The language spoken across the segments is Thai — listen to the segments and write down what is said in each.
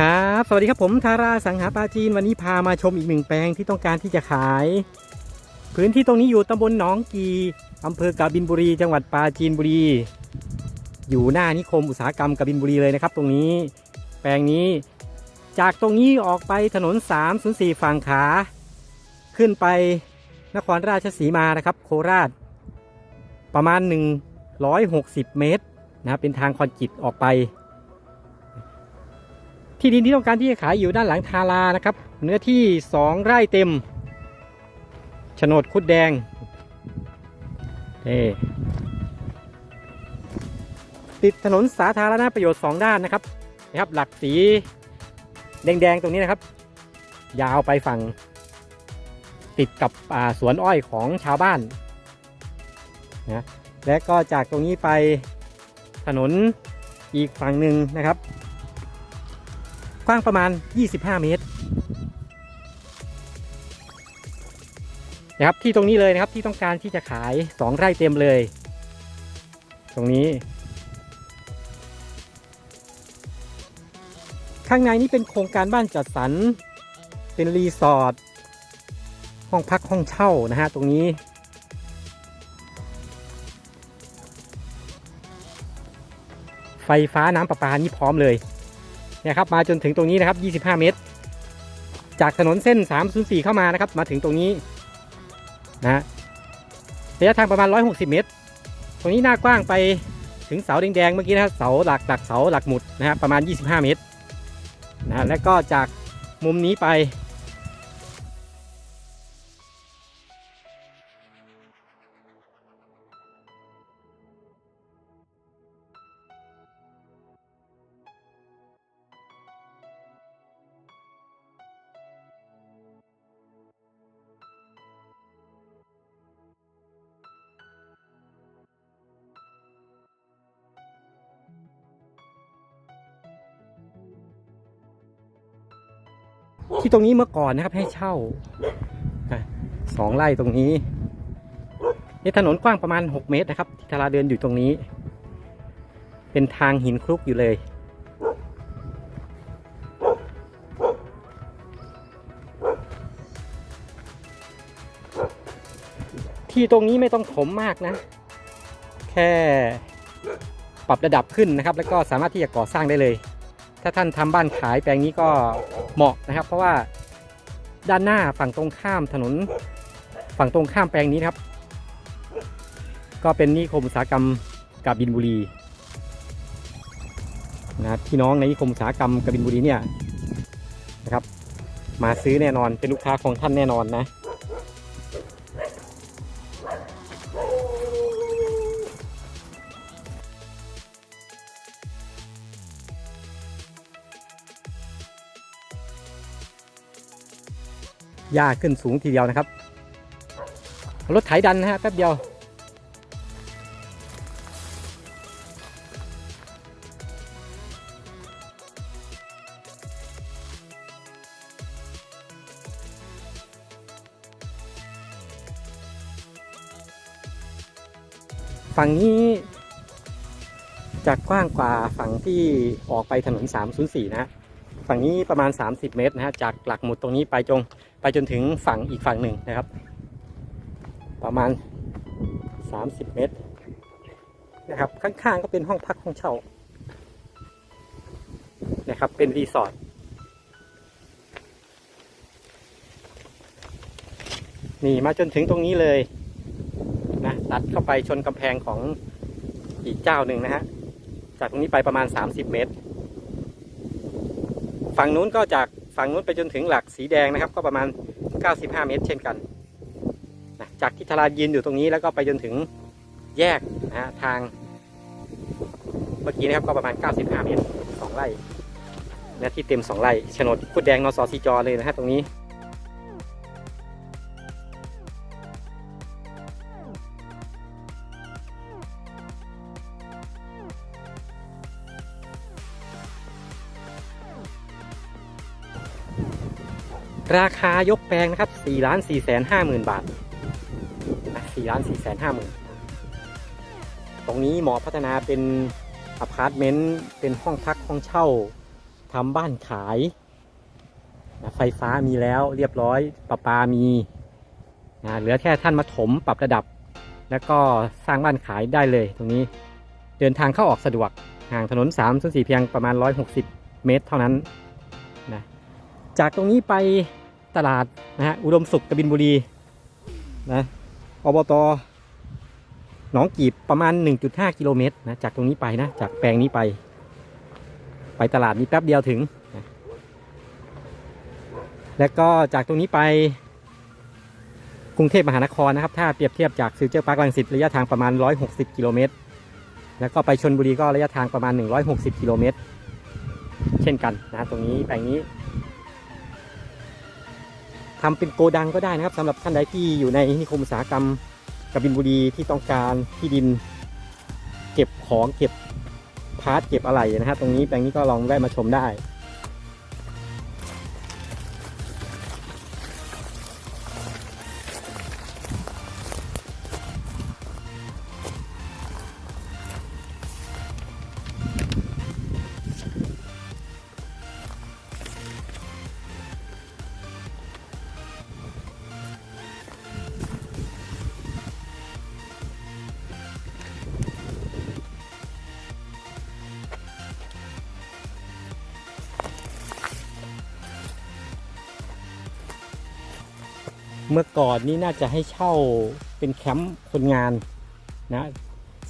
ครับสวัสดีครับผมทาราสังหาปาจีนวันนี้พามาชมอีกหนึ่งแปลงที่ต้องการที่จะขาย พื้นที่ตรงนี้อยู่ตำบลหนองกีอำเภอกาบินบุรี จังหวัดปราจีนบุรี อยู่หน้านิคมอุตสาหกรรมกาบินบุรีเลยนะครับ ตรงนี้ แปลงนี้ จากตรงนี้ออกไปถนน 304 ฝั่งขา ขึ้นไปนครราชสีมานะครับ โคราช ประมาณ 160 เมตรนะครับเป็นทางคอนกรีตออกไป ที่ดินที่ต้องการที่จะขายอยู่ด้านหลังทารานะครับ เนื้อที่ 2 ไร่เต็มโฉนดคุดแดงเอติดถนนสาธารณประโยชน์ 2 ด้านนะครับนะครับ หลักสีแดงๆตรงนี้นะครับ ยาวไปฝั่ง ติดกับสวนอ้อยของชาวบ้านนะและก็จากตรงนี้ไปถนนอีกฝั่งหนึ่งนะครับ ว้างประมาณ 25 เมตรนะครับที่ตรงนี้เลยนะครับที่ต้องการที่จะขาย 2 ไร่เต็มเลย ตรงนี้ ข้างในนี้เป็นโครงการบ้านจัดสรรเป็นรีสอร์ทห้องพักห้องเช่านะฮะตรงนี้ ไฟฟ้าน้ำประปานี่พร้อมเลย เนี่ยครับมาจนถึงตรงนี้นะครับ 25 เมตร จากถนนเส้น 304 เข้ามานะครับ มาถึงตรงนี้นะระยะทางประมาณ 160 เมตร ตรงนี้หน้ากว้างไปถึงเสาแดงๆเมื่อกี้นะครับเสาหลักหลักเสาหลักหมุดนะฮะประมาณ 25 เมตรนะฮะและก็จากมุมนี้ไป ที่ตรงนี้เมื่อก่อนนะครับ ให้เช่าสองไร่ตรงนี้นี่ถนนกว้างประมาณ 6 เมตรนะครับที่ทาราเดินอยู่ตรงนี้ เป็นทางหินคลุกอยู่เลยที่ตรงนี้ไม่ต้องถมมากนะ แค่ปรับระดับขึ้นนะครับ แล้วก็สามารถที่จะก่อสร้างได้เลย ถ้าท่านทำบ้านขายแปลงนี้ก็เหมาะนะครับ เพราะว่าด้านหน้าฝั่งตรงข้ามถนนฝั่งตรงข้ามแปลงนี้นครับ ก็เป็นนิคมอุตสาหกรรมกาบินบุรีนะพี่น้องในนิคมอุตสาหกรรมกาบินบุรีเนี่ยนะครับ มาซื้อแน่นอนเป็นลูกค้าของท่านแน่นอนนะ หญ้าขึ้นสูงทีเดียวนะครับ รถไถดันนะฮะแป๊บเดียว ฝั่งนี้จะกว้างกว่าฝั่งที่ออกไปถนน 304 นะฮะ ฝั่งนี้ประมาณ 30 เมตรนะฮะ จากหลักหมุดตรงนี้ไปจง ไปจนถึงฝั่งอีกฝั่งหนึ่งนะครับ ประมาณ 30 เมตรนะครับข้างๆก็เป็นห้องพักห้องเช่านะครับเป็นรีสอร์ทนี่มาจนถึงตรงนี้เลยนะตัดเข้าไปชนกำแพงของอีกเจ้าหนึ่งนะฮะจากตรงนี้ไปประมาณ 30 เมตร ฝั่งนู้นก็จาก ฝั่งนู้นไปจนถึงหลักสีแดงนะครับ ก็ประมาณ 95 เมตร เช่นกันนะจากที่ทารายืนอยู่ตรงนี้แล้วก็ไปจนถึงแยกนะฮะทาง เมื่อกี้นะครับก็ประมาณ 95 เมตร 2 ไร่นะที่เต็ม 2 ไร่โฉนดพุดแดงนสซีจอเลยนะฮะตรงนี้ ราคายกแปลงนะครับ4ล้าน4แสน5หมื่นบาทนะ4ล้าน4แสน5หมื่นตรงนี้หมอพัฒนาเป็นอพาร์ตเมนต์เป็นห้องพักห้องเช่าทำบ้านขายนะไฟฟ้ามีแล้วเรียบร้อยประปามีนะเหลือแค่ท่านมาถมปรับระดับ แล้วก็สร้างบ้านขายได้เลยตรงนี้เดินทางเข้าออกสะดวกห่างถนน3ามส่วนสี่เพียงประมาณ 160 เมตรเท่านั้นนะจากตรงนี้ไป ตลาดนะฮะ อุดมสุขกบินบุรีนะอบตหนองกีบประมาณ 1.5 กิโลเมตรนะจากตรงนี้ไปนะ จากแปลงนี้ไป ไปตลาดนี้แป๊บเดียวถึงนะแล้วก็จากตรงนี้ไป กรุงเทพมหานครนะครับ ถ้าเปรียบเทียบจากฟิวเจอร์พาร์คลังสิตระยะทางประมาณ 160 กิโลเมตร แล้วก็ไปชนบุรีก็ระยะทางประมาณ 160 กิโลเมตร เช่นกันนะตรงนี้แปลงนี้ ทำเป็นโกดังก็ได้นะครับสำหรับท่านใดที่อยู่ในนิคมอุตสาหกรรมกบินบุรีที่ต้องการที่ดิน เก็บของเก็บพาร์ทเก็บอะไรนะฮะตรงนี้แปลงนี้ก็ลองแวะมาชมได้ เมื่อก่อนนี่น่าจะให้เช่าเป็นแคมป์คนงานนะ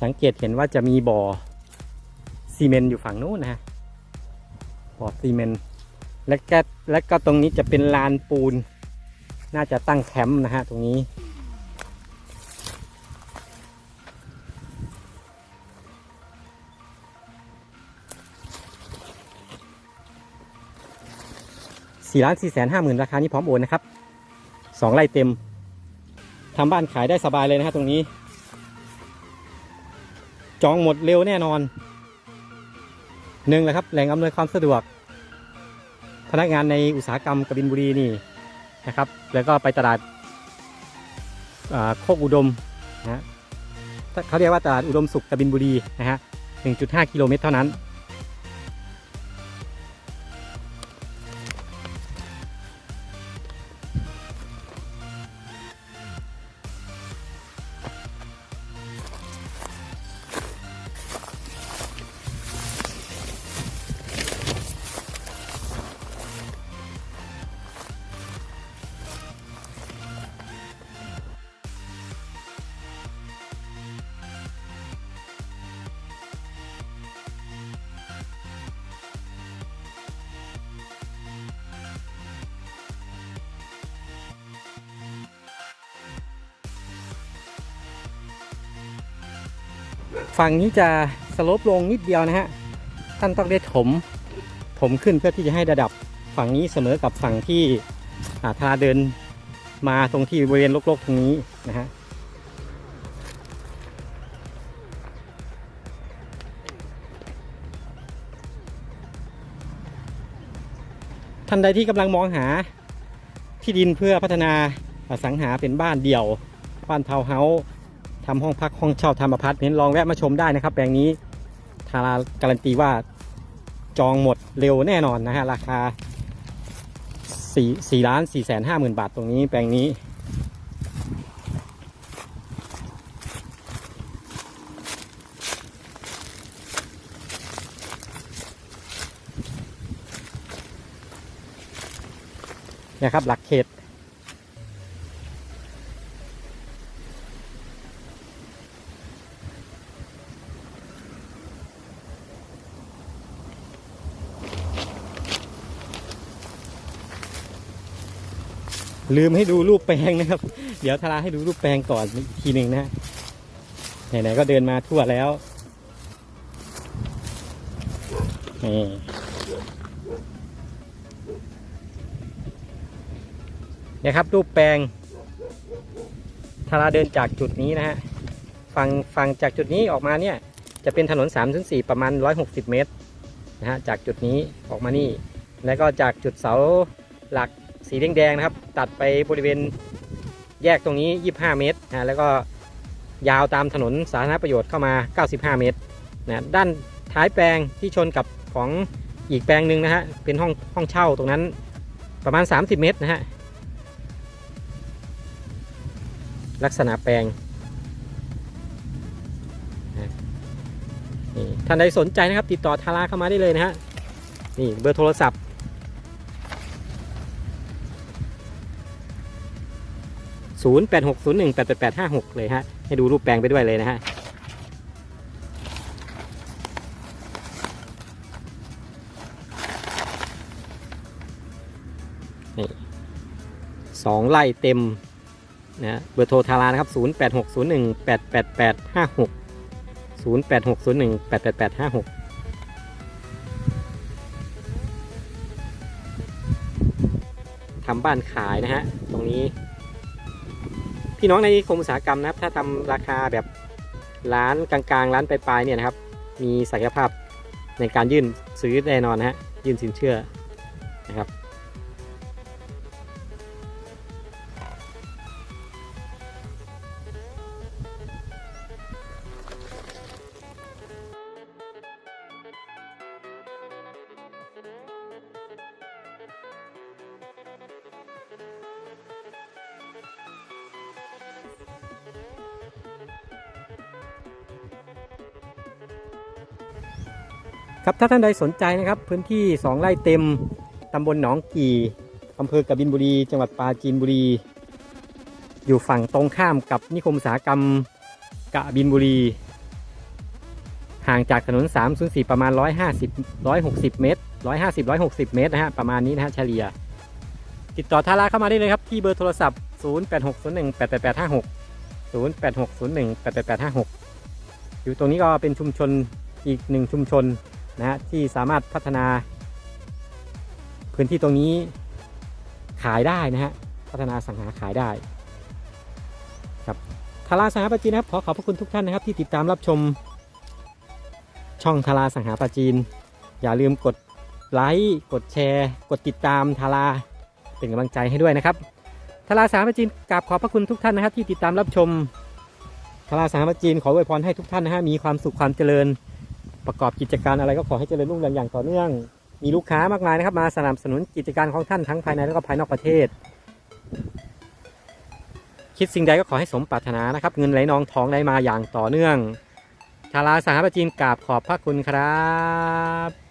สังเกตเห็นว่าจะมีบ่อซีเมนต์อยู่ฝั่งนู้นนะฮะบ่อซีเมนต์และก็และก็ตรงนี้จะเป็นลานปูน น่าจะตั้งแคมป์นะฮะตรงนี้ สี่ล้านสี่แสนห้าหมื่นราคานี้พร้อมโอนนะครับ สองไร่เต็มทำบ้านขายได้สบายเลยนะครับตรงนี้ จองหมดเร็วแน่นอนหนึ่งแหละครับแหล่งอำนวยความสะดวก พนักงานในอุตสาหกรรมกบินบุรีนี่นะครับ แล้วก็ไปตลาดาโคกอุดมนะฮะเขาเรียกว่าตลาดอุดมสุขกบินบุรีนะฮะ1.5 กิโลเมตรเท่านั้น ฝั่งนี้จะสลปลงนิดเดียวนะฮะ ท่านต้องได้ถมถมขึ้นเพื่อที่จะให้ระดับฝั่งนี้เสมอกับฝั่งที่อ่าทาเดินมาตรงที่บริเวณโลกๆตรงนี้นะฮะท่านใดที่กำลังมองหาที่ดินเพื่อพัฒนาสังหาเป็นบ้านเดี่ยว บ้านทาวน์เฮาส์ ทำห้องพักห้องเช่าทำอพาร์ตเมนต์ลองแวะมาชมได้นะครับ แปลงนี้ทาราการันตีว่าจองหมดเร็วแน่นอนนะฮะราคา4 4ล้าน4แสนห้าหมื่นบาทตรงนี้แปลงนี้นี่ยครับหลักเขต ลืมให้ดูรูปแปลงนะครับ เดี๋ยวทาราให้ดูรูปแปลงก่อนอีกทีหนึ่งนะไหนๆก็เดินมาทั่วแล้วนี่นี่ยครับรูปแปลงทาราเดินจากจุดนี้นะฮะฝั่งฝั่งจากจุดนี้ออกมาเนี่ย จะเป็นถนน3ถึง4ประมาณ 160 เมตรนะฮะจากจุดนี้ออกมานี่ แล้วก็จากจุดเสาหลัก สีแดงๆนะครับ ตัดไปบริเวณแยกตรงนี้ 25 เมตรนะแล้วก็ยาวตามถนนสาธารณประโยชน์เข้ามา 95 เมตรนะด้านท้ายแปลงที่ชนกับของอีกแปลงหนึ่งนะฮะเป็นห้องห้องเช่าตรงนั้นประมาณ 30 เมตรนะฮะลักษณะแปลงนะนี่ท่านใดสนใจนะครับ ติดต่อทาราเข้ามาได้เลยนะฮะนี่เบอร์โทรศัพท์ 0 8 6 0 1 8 8 8 5 6 เลยฮะ ให้ดูรูปแปลงไปด้วยเลยนะฮะนี่สองไร่เต็มนะฮะเบอร์โทรทารานะครับ 0 8 6 0 1 8 8 8 5 6 0 8 6 0 1 8 8 8 5 6ทำบ้านขายนะฮะ ตรงนี้ พี่น้องในนิคมอุตสาหกรรมนะครับ ถ้าทำราคาแบบร้านกลางๆ ร้านปลายๆเนี่ยนะครับ มีศักยภาพในการยื่นซื้อแน่นอนนะฮะยื่นสินเชื่อนะครับ ครับถ้าท่านใดสนใจนะครับ พื้นที่ 2 ไร่เต็มตำบลหนองกี่อำเภอกบินบุรี จังหวัดปราจีนบุรี อยู่ฝั่งตรงข้ามกับนิคมอุตสาหกรรมกะบินบุรี ห่างจากถนน 304 ประมาณ 150 160 เมตร 150 160 เมตรนะฮะประมาณนี้นะฮะเฉลี่ย ติดต่อทาราเข้ามาได้เลยครับ ที่เบอร์โทรศัพท์ 0860188856 0860188856 อยู่ตรงนี้ก็เป็นชุมชนอีกหนึ่งชุมชน นะฮะที่สามารถพัฒนา พื้นที่ตรงนี้ขายได้นะฮะพัฒนาสังหาขายได้ครับทาราสังหาปาจีนนะครับขอขอบพระคุณทุกท่านนะครับ ที่ติดตามรับชมช่องทาราสังหาปาจีน อย่าลืมกดไลค์กดแชร์ กดติดตามทาราเป็นกำลังใจให้ด้วยนะครับทาราสังหาปาจีนกราบขอบพระคุณทุกท่านนะครับ ที่ติดตามรับชมทาราสังหาปาจีนขออวยพรให้ทุกท่านนะฮะมีความสุขความเจริญ ประกอบกิจการอะไรก็ขอให้เจริญรุ่งเรืองอย่างต่อเนื่อง มีลูกค้ามากมายนะครับ มาสนับสนุนกิจการของท่านทั้งภายในและก็ภายนอกประเทศ คิดสิ่งใดก็ขอให้สมปรารถนานะครับ เงินไหลนองทองไหลมาอย่างต่อเนื่องทาราสหประจีนกราบขอบพระคุณครับ